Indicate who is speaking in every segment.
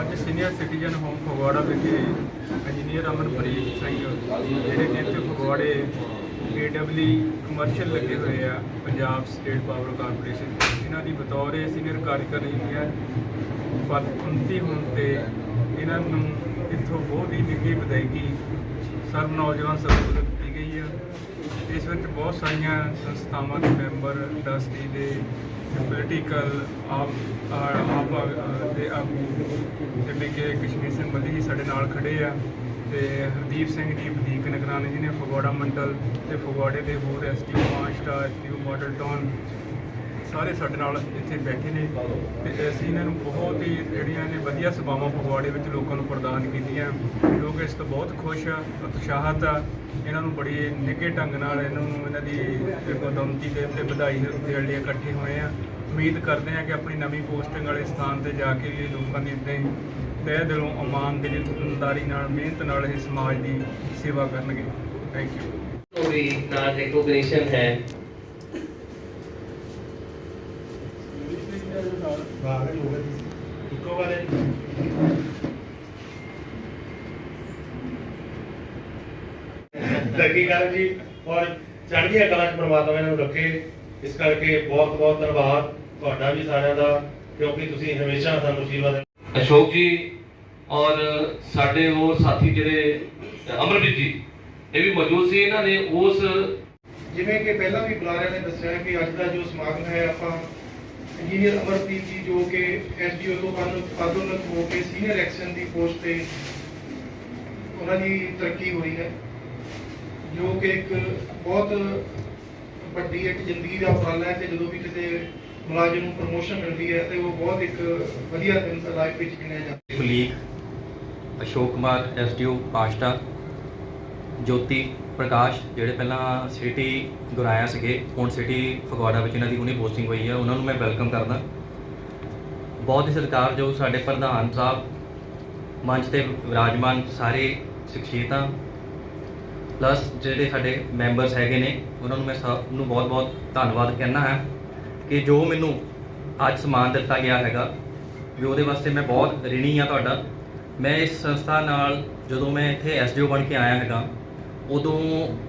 Speaker 1: ਅੱਜ senior citizen home Phagwara ਵਿਖੇ engineer Amanpreet Singh, ਜਿਹੜੇ ਕਿ ਇੱਥੇ ਫਗਵਾੜੇ ਏਡਬਲਯੂ ਕਮਰਸ਼ੀਅਲ ਲੱਗੇ ਹੋਏ ਆ, ਪੰਜਾਬ ਸਟੇਟ ਪਾਵਰ ਕਾਰਪੋਰੇਸ਼ਨ ਇਹਨਾਂ ਦੀ ਬਤੌਰ ਸੀਨੀਅਰ ਕਾਰਜਕਾਰੀ ਇੰਜੀਨੀਅਰ ਪਦ ਉੱਨਤੀ ਹੋਣ ਤੇ ਇਹਨਾਂ ਨੂੰ ਇੱਥੋਂ ਬਹੁਤ ਹੀ ਨਿੱਘੀ ਵਿਦਾਇਗੀ ਸਰਵ ਨੌਜਵਾਨ ਸਭਾ ਵੱਲੋਂ ਦਿੱਤੀ ਗਈ ਆ। ਇਸ ਵਿੱਚ ਬਹੁਤ ਸਾਰੀਆਂ ਸੰਸਥਾਵਾਂ ਦੇ ਮੈਂਬਰ, ਇੰਡਸਟਰੀ ਦੇ ਪੋਲੀਟੀਕਲ ਆਪ ਆਪ ਦੇ ਆਗੂ ਜਿਵੇਂ ਕਿ ਕਸ਼ਮੀਰ ਸਿੰਘ ਬੱਲੀ ਜੀ ਸਾਡੇ ਨਾਲ ਖੜੇ ਆ ਤੇ ਹਰਦੀਪ ਸਿੰਘ ਜੀ ਵਧੀਕ ਨਿਗਰਾਨੀ ਜੀ ਨੇ ਫਗਵਾੜਾ ਮੰਡਲ ਤੇ ਫਗਵਾੜੇ ਦੇ ਹੋਰ STO master STO model town ਸਾਰੇ ਸਾਡੇ ਨਾਲ ਇੱਥੇ ਬੈਠੇ ਨੇ ਤੇ ਅਸੀਂ ਇਹਨਾਂ ਨੂੰ ਬਹੁਤ ਹੀ ਜਿਹੜੀਆਂ ਨੇ ਵਧੀਆ ਸੇਵਾਵਾਂ ਫਗਵਾੜੇ ਵਿੱਚ ਲੋਕਾਂ ਨੂੰ ਪ੍ਰਦਾਨ ਕੀਤੀਆਂ। ਲੋਕ ਇਸ ਤੋਂ ਬਹੁਤ ਖੁਸ਼ ਆ, ਉਤਸ਼ਾਹਤ ਆ। ਇਹਨਾਂ ਨੂੰ ਬੜੀ ਨਿੱਘੇ ਢੰਗ ਨਾਲ ਇਹਨਾਂ ਨੂੰ ਇਹਨਾਂ ਦੀ ਬਦੌਲਤੀ ਦੇ ਉੱਤੇ ਵਧਾਈ ਦੇਣ ਲਈ ਇਕੱਠੇ ਹੋਏ ਆ। ਉਮੀਦ ਕਰਦੇ ਆ ਕਿ ਆਪਣੀ ਨਵੀਂ ਪੋਸਟਿੰਗ ਵਾਲੇ ਸਥਾਨ ਤੇ ਜਾ ਕੇ ਵੀ ਇਹ ਲੋਕਾਂ ਦੀ ਇੱਦਾਂ ਹੀ ਤਹਿ ਦਿਲੋਂ ਇਮਾਨ ਦੇ ਇਮਾਨਦਾਰੀ ਨਾਲ, ਮਿਹਨਤ ਨਾਲ ਇਹ ਸਮਾਜ ਦੀ ਸੇਵਾ ਕਰਨਗੇ। ਥੈਂਕ ਯੂ
Speaker 2: ਕੋਈ ਨਾ ਰੈਕੋਗਨੀਸ਼ਨ ਹੈ।
Speaker 3: ਇੱਕੋ ਵਾਰੇ ਲੱਗੀ ਗੱਲ ਜੀ ਔਰ ਚੜ੍ਹਦੀਆਂ ਕਲਾ ਚ ਪ੍ਰਮਾਤਮਾ ਇਹਨਾਂ ਨੂੰ ਰੱਖੇ। ਇਸ ਕਰਕੇ ਬਹੁਤ ਬਹੁਤ ਧੰਨਵਾਦ ਤੁਹਾਡਾ ਵੀ ਸਾਰਿਆਂ ਦਾ ਕਿਉਂਕਿ ਤੁਸੀਂ ਹਮੇਸ਼ਾ ਸਾਨੂੰ ਆਸ਼ੀਰਵਾਦ ਦਿੰਦੇ
Speaker 2: ਅਸ਼ੋਕ ਜੀ ਔਰ ਸਾਡੇ ਉਹ ਸਾਥੀ ਜਿਹੜੇ ਅਮਰਜੀਤ ਜੀ ਇਹ ਵੀ ਮੌਜੂਦ ਸੀ ਇਹਨਾਂ ਨੇ ਉਸ
Speaker 4: ਜਿਵੇਂ ਕਿ ਪਹਿਲਾਂ ਵੀ ਬੁਲਾਰਿਆਂ ਨੇ ਦੱਸਿਆ ਹੈ ਕਿ ਅੱਜ ਦਾ ਜੋ ਸਮਾਗਮ ਹੈ ਆਪਾਂ ਇੰਜੀਨੀਅਰ ਅਮਰਪ੍ਰੀਤ ਜੀ ਜੋ ਕਿ ਐਸਡੀਓ ਤੋਂ ਪਦ- ਹੋ ਕੇ ਸੀਨੀਅਰ ਐਕਸ਼ਨ ਦੀ ਪੋਸਟ ਤੇ ਉਹਨਾਂ ਦੀ ਤਰੱਕੀ ਹੋਈ ਹੈ, ਜੋ ਕਿ ਇੱਕ ਬਹੁਤ ਵੱਡੀ ਇੱਕ ਜ਼ਿੰਦਗੀ ਦਾ ਉਪਰਾਲਾ ਹੈ ਤੇ ਜਦੋਂ ਵੀ ਕਿਸੇ ਮੁਲਾਜ਼ਮ ਨੂੰ ਪ੍ਰਮੋਸ਼ਨ ਮਿਲਦੀ ਹੈ ਤੇ ਉਹ ਬਹੁਤ ਇੱਕ ਵਧੀਆ ਦਿਨ ਲਾਈਫ ਵਿੱਚ ਗਿਣਿਆ ਜਾਂਦਾ ਹੈ।
Speaker 5: ਕੁਲੀਗ ਅਸ਼ੋਕ ਕੁਮਾਰ, ਐਸਡੀਓ, ਪਾਸ਼ਟਾ, ਜੋਤੀ ਪ੍ਰਕਾਸ਼ ਜਿਹੜੇ ਪਹਿਲਾਂ ਸਿਟੀ ਗੁਰਾਇਆ ਸੀਗੇ, ਹੁਣ ਸਿਟੀ ਫਗਵਾੜਾ ਵਿੱਚ ਇਹਨਾਂ ਦੀ ਹੁਣੇ ਪੋਸਟਿੰਗ ਹੋਈ ਹੈ ਉਹਨਾਂ ਨੂੰ ਮੈਂ ਵੈਲਕਮ ਕਰਦਾ। ਬਹੁਤ ਹੀ ਸਤਿਕਾਰਯੋਗ ਸਾਡੇ ਪ੍ਰਧਾਨ ਸਾਹਿਬ, ਮੰਚ ਤੇ ਵਿਰਾਜਮਾਨ ਸਾਰੇ ਸ਼ਖਸੀਅਤਾਂ ਪਲੱਸ ਜਿਹੜੇ ਸਾਡੇ ਮੈਂਬਰਸ ਹੈਗੇ ਨੇ, ਉਹਨਾਂ ਨੂੰ ਮੈਂ ਸਭ ਨੂੰ ਬਹੁਤ-ਬਹੁਤ ਧੰਨਵਾਦ ਕਹਿਣਾ ਹੈ ਕਿ ਜੋ ਮੈਨੂੰ ਅੱਜ ਸਮਾਨ ਦਿੱਤਾ ਗਿਆ ਹੈਗਾ, ਵੀ ਉਹਦੇ ਵਾਸਤੇ ਮੈਂ ਬਹੁਤ ਰਿਣੀ ਆ ਤੁਹਾਡਾ। ਮੈਂ ਇਸ ਸੰਸਥਾ ਨਾਲ ਜਦੋਂ ਮੈਂ ਇੱਥੇ ਐਸਡੀਓ ਬਣ ਕੇ ਆਇਆ ਹੈਗਾ ਉਦੋਂ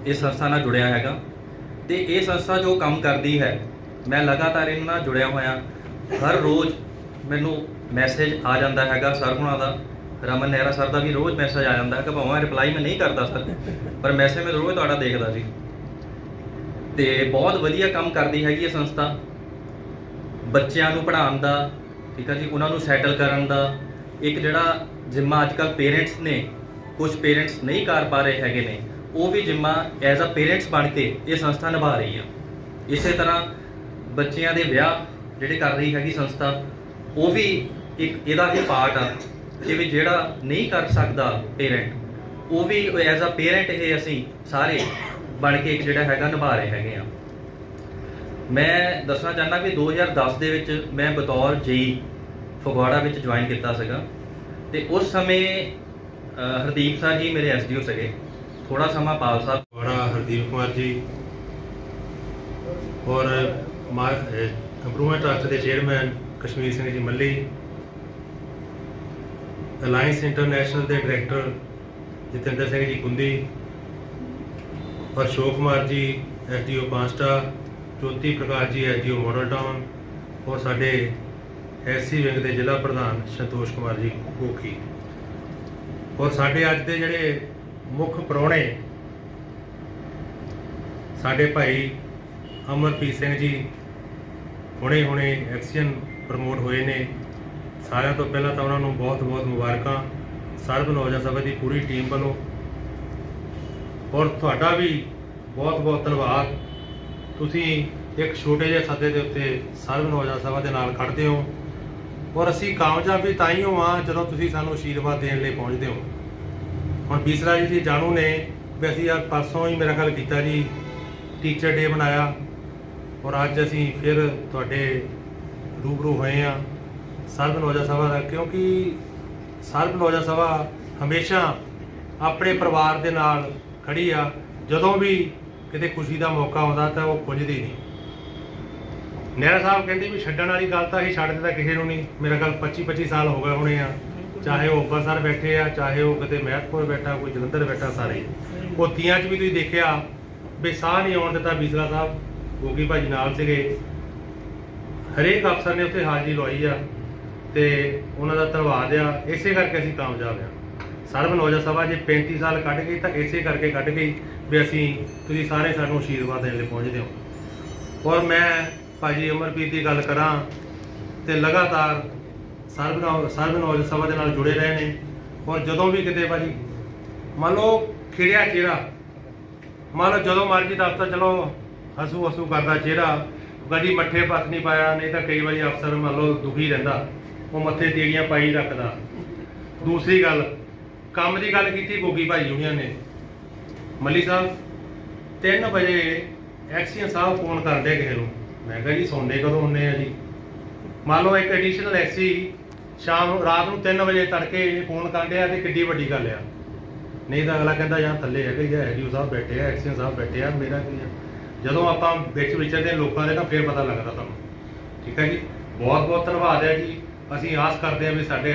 Speaker 5: ਇਸ ਸੰਸਥਾ ਨਾਲ ਜੁੜਿਆ ਹੈਗਾ। ਤੇ ਇਹ ਸੰਸਥਾ ਜੋ ਕੰਮ ਕਰਦੀ ਹੈ, ਮੈਂ ਲਗਾਤਾਰ ਇਹਨਾਂ ਨਾਲ ਜੁੜਿਆ ਹੋਇਆ। ਹਰ ਰੋਜ਼ ਮੈਨੂੰ ਮੈਸੇਜ ਆ ਜਾਂਦਾ ਹੈਗਾ ਸਰ ਹੁਣਾਂ ਦਾ। ਰਮਨ ਨਹਿਰਾ ਸਰ ਦਾ ਵੀ ਰੋਜ਼ ਮੈਸੇਜ ਆ ਜਾਂਦਾ ਹੈ ਕਿ ਭਾਵੇਂ ਰਿਪਲਾਈ ਮੈਂ ਨਹੀਂ ਕਰਦਾ ਸਰ ਪਰ ਮੈਸੇਜ ਮੈਂ ਰੋਜ਼ ਤੁਹਾਡਾ ਦੇਖਦਾ ਜੀ। ਤੇ ਬਹੁਤ ਵਧੀਆ ਕੰਮ ਕਰਦੀ ਹੈਗੀ ਇਹ ਸੰਸਥਾ। ਬੱਚਿਆਂ ਨੂੰ ਪੜ੍ਹਾਉਣ ਦਾ, ਠੀਕ ਹੈ ਜੀ, ਉਹਨਾਂ ਨੂੰ ਸੈਟਲ ਕਰਨ ਦਾ। ਇੱਕ ਜਿਹੜਾ ਜਿੰਮਾ ਅੱਜਕੱਲ ਪੇਰੈਂਟਸ ਨੇ ਕੁਝ ਪੇਰੈਂਟਸ ਨਹੀਂ ਕਰ ਪਾ ਰਹੇ ਹੈਗੇ ਨੇ। ਉਹ ਵੀ ਜਿੰਮਾ ਐਜ਼ ਅ ਪੇਰੈਂਟਸ ਬਣ ਕੇ ਇਹ ਸੰਸਥਾ ਨਿਭਾ ਰਹੀ ਆ। ਇਸੇ ਤਰ੍ਹਾਂ ਬੱਚਿਆਂ ਦੇ ਵਿਆਹ ਜਿਹੜੇ ਕਰ ਰਹੀ ਹੈਗੀ ਸੰਸਥਾ, ਉਹ ਵੀ ਇੱਕ ਇਹਦਾ ਹੀ ਪਾਰਟ ਆ, ਕਿ ਵੀ ਜਿਹੜਾ ਨਹੀਂ ਕਰ ਸਕਦਾ ਪੇਰੈਂਟ ਉਹ ਵੀ ਐਜ਼ ਅ ਪੇਰੈਂਟ ਇਹ ਅਸੀਂ ਸਾਰੇ ਬਣ ਕੇ ਇੱਕ ਜਿਹੜਾ ਹੈਗਾ ਨਿਭਾ ਰਹੇ ਹੈਗੇ ਆ। ਮੈਂ ਦੱਸਣਾ ਚਾਹੁੰਦਾ ਕਿ 2010 ਦੇ ਵਿੱਚ ਮੈਂ ਬਤੌਰ ਜਈ ਫਗਵਾੜਾ ਵਿੱਚ ਜੁਆਇਨ ਕੀਤਾ ਸੀਗਾ, ਤੇ ਉਸ ਸਮੇਂ ਹਰਦੀਪ ਸਰ ਹੀ ਮੇਰੇ ਐਸਡੀਓ ਸੀਗੇ। ਥੋੜਾ ਸਮਾਂ ਪਾਲ ਸਾਹਿਬ।
Speaker 3: ਬੜਾ ਹਰਦੀਪ ਕੁਮਾਰ ਜੀ ਔਰ ਇੰਪਰੂਵਮੈਂਟ ਟਰਸਟ ਦੇ chairman Kashmir Singh ji Malli alliance international ਦੇ ਡਾਇਰੈਕਟਰ ਜਤਿੰਦਰ ਸਿੰਘ ਜੀ ਕੁੰਦੀ ਔਰ ਅਸ਼ੋਕ ਕੁਮਾਰ ਜੀ ਐਸਡੀਓ ਪਾਂਸਟਾ ਜੋਤੀ Prakash ji SDO model town ਔਰ ਸਾਡੇ ਐਸਸੀ ਵਿੰਗ ਦੇ ਜ਼ਿਲ੍ਹਾ ਪ੍ਰਧਾਨ ਸੰਤੋਸ਼ ਕੁਮਾਰ ਜੀ ਕੋਕੀ ਔਰ ਸਾਡੇ ਅੱਜ ਦੇ ਜਿਹੜੇ ਮੁੱਖ ਪ੍ਰਾਹੁਣੇ ਸਾਡੇ ਭਾਈ ਅਮਰਪ੍ਰੀਤ ਸਿੰਘ ਜੀ ਹੁਣੇ ਹੁਣੇ ਐਕਸ਼ਨ ਪ੍ਰਮੋਟ ਹੋਏ ਨੇ। ਸਾਰਿਆਂ ਤੋਂ ਪਹਿਲਾਂ ਤਾਂ ਉਹਨਾਂ ਨੂੰ ਬਹੁਤ-ਬਹੁਤ ਮੁਬਾਰਕਾਂ। ਸਰਬ ਨੌਜਵਾਨ ਸਭਾ ਦੀ ਪੂਰੀ ਟੀਮ ਵੱਲੋਂ। ਔਰ ਤੁਹਾਡਾ ਵੀ ਬਹੁਤ-ਬਹੁਤ ਧੰਨਵਾਦ। ਤੁਸੀਂ ਇੱਕ ਛੋਟੇ ਜਿਹੇ ਸੱਦੇ ਦੇ ਉੱਤੇ ਸਰਬ ਨੌਜਵਾਨ ਸਭਾ ਦੇ ਨਾਲ ਖੜਦੇ ਹੋ। ਔਰ ਅਸੀਂ ਕਾਮਯਾਬ ਵੀ ਤਾਂ ਹੀ ਹੋਵਾਂ ਜਦੋਂ ਤੁਸੀਂ ਸਾਨੂੰ ਆਸ਼ੀਰਵਾਦ ਦੇਣ ਲਈ ਪਹੁੰਚਦੇ ਹੋ। ਹੁਣ ਬੀਸਰਾ ਜੀ ਦੀ ਜਾਣੂ ਨੇ ਵੀ ਅਸੀਂ ਅੱਜ ਪਰਸੋਂ ਹੀ ਮੇਰਾ ਖਿਆਲ ਕੀਤਾ ਜੀ ਟੀਚਰ ਡੇ ਮਨਾਇਆ। ਔਰ ਅੱਜ ਅਸੀਂ ਫਿਰ ਤੁਹਾਡੇ ਰੂਬਰੂ ਹੋਏ ਆ ਸਰਬ ਨੌਜਵਾਨ ਸਭਾ ਦਾ, ਕਿਉਂਕਿ ਸਰਬ ਨੌਜਵਾਨ ਸਭਾ ਹਮੇਸ਼ਾ ਆਪਣੇ ਪਰਿਵਾਰ ਦੇ ਨਾਲ ਖੜੀ ਆ। ਜਦੋਂ ਵੀ ਕਿਤੇ ਖੁਸ਼ੀ ਦਾ ਮੌਕਾ ਆਉਂਦਾ ਤਾਂ ਉਹ ਪੁੱਜਦੀ ਨਹੀਂ। ਨਹਿਰਾ ਸਾਹਿਬ ਕਹਿੰਦੇ ਵੀ ਛੱਡਣ ਵਾਲੀ ਗੱਲ ਤਾਂ ਅਸੀਂ ਛੱਡ ਦਿੱਤਾ ਕਿਸੇ ਨੂੰ ਨਹੀਂ। ਮੇਰਾ ਗੱਲ 25 25 ਸਾਲ ਹੋ ਗਏ ਹੋਣੇ ਆ। ਚਾਹੇ ਉਹ ਅੰਬਰਸਰ ਬੈਠੇ ਆ, ਚਾਹੇ ਉਹ ਕਿਤੇ ਮਹਿਤਪੁਰ ਬੈਠਾ, ਕੋਈ ਜਲੰਧਰ ਬੈਠਾ ਸਾਰੇ। ਉਹ 'ਚ ਵੀ ਤੁਸੀਂ ਦੇਖਿਆ ਵੀ ਸਾਹ ਨਹੀਂ ਆਉਣ ਦਿੱਤਾ ਬੀਸਲਾ ਸਾਹਿਬ, ਗੋਗੀ ਭਾਜੀ ਨਾਲ ਸੀਗੇ। ਹਰੇਕ ਅਫਸਰ ਨੇ ਉੱਥੇ ਹਾਜ਼ਰੀ ਲਵਾਈ ਆ ਤੇ ਉਹਨਾਂ ਦਾ ਧੰਨਵਾਦ ਆ। ਇਸੇ ਕਰਕੇ ਅਸੀਂ ਕਾਮਯਾਬ ਆ। ਸਰਬ ਨੌਜਵਾਨ ਸਭਾ ਜੇ 35 ਸਾਲ ਕੱਢ ਗਈ ਤਾਂ ਇਸੇ ਕਰਕੇ ਕੱਢ ਗਈ ਵੀ ਅਸੀਂ ਤੁਸੀਂ ਸਾਰੇ ਸਾਨੂੰ ਆਸ਼ੀਰਵਾਦ ਦੇਣ ਲਈ ਪਹੁੰਚਦੇ ਹੋ। ਔਰ ਮੈਂ ਭਾਜੀ ਅਮਰਪ੍ਰੀਤ ਦੀ ਗੱਲ ਕਰਾਂ ਤੇ ਲਗਾਤਾਰ ਸਰਬ ਨੌ ਸਰਬ ਸਭਾ ਦੇ ਨਾਲ ਜੁੜੇ ਰਹੇ ਨੇ। ਔਰ ਜਦੋਂ ਵੀ ਕਿਤੇ ਭਾਜੀ, ਮੰਨ ਲਓ ਖਿੜਿਆ ਚਿਹਰਾ, ਮੰਨ ਲਓ ਜਦੋਂ ਮਰਜ਼ੀ ਦਫ਼ਤਰ ਚਲੋ ਹਸੂ ਹਸੂ ਕਰਦਾ ਚਿਹਰਾ, ਕਦੀ ਮੱਠੇ ਪੱਤ ਨਹੀਂ ਪਾਇਆ, ਨਹੀਂ ਤਾਂ ਕਈ ਵਾਰੀ ਅਫਸਰ ਮੰਨ ਲਓ ਦੁਖੀ ਰਹਿੰਦਾ, ਉਹ ਮੱਥੇ ਤੇੜੀਆਂ ਪਾਈ ਰੱਖਦਾ। ਦੂਸਰੀ ਗੱਲ, ਕੰਮ ਦੀ ਗੱਲ ਕੀਤੀ ਗੋਗੀ ਭਾਈ ਯੂਨੀਅਨ ਨੇ। ਮੱਲੀ ਸਾਹਿਬ 3 ਵਜੇ ਐਕਸੀਅਨ ਸਾਹਿਬ ਫੋਨ ਕਰਦੇ ਕਿਸੇ ਨੂੰ। ਮੈਂ ਕਿਹਾ ਜੀ, ਸੌਂਦੇ ਕਦੋਂ ਹੁੰਨੇ ਆ ਜੀ? ਮੰਨ ਲਓ ਇੱਕ ਐਡੀਸ਼ਨਲ ਐਕਸੀ ਸ਼ਾਮ ਨੂੰ, ਰਾਤ ਨੂੰ 3 ਵਜੇ ਤੜਕੇ ਫੋਨ ਕਰਦੇ ਆ ਤੇ ਕਿੱਡੀ ਵੱਡੀ ਗੱਲ ਆ। ਨਹੀਂ ਤਾਂ ਅਗਲਾ ਕਹਿੰਦਾ, ਯਾਰ ਥੱਲੇ ਹੈਗਾ ਹੀ ਜਾਂ ਐਡੀਓ ਸਾਹਿਬ ਬੈਠੇ ਆ ਐਕਸੀਅਨ ਸਾਹਿਬ ਬੈਠੇ ਆ, ਮੇਰਾ ਕੀ ਆ? ਜਦੋਂ ਆਪਾਂ ਵਿੱਚ ਵਿਚਰਦੇ ਹਾਂ ਲੋਕਾਂ ਦੇ ਤਾਂ ਫੇਰ ਪਤਾ ਲੱਗਦਾ ਤੁਹਾਨੂੰ। ਠੀਕ ਹੈ ਜੀ? ਬਹੁਤ ਬਹੁਤ ਧੰਨਵਾਦ ਹੈ ਜੀ। ਅਸੀਂ ਆਸ ਕਰਦੇ ਹਾਂ ਵੀ ਸਾਡੇ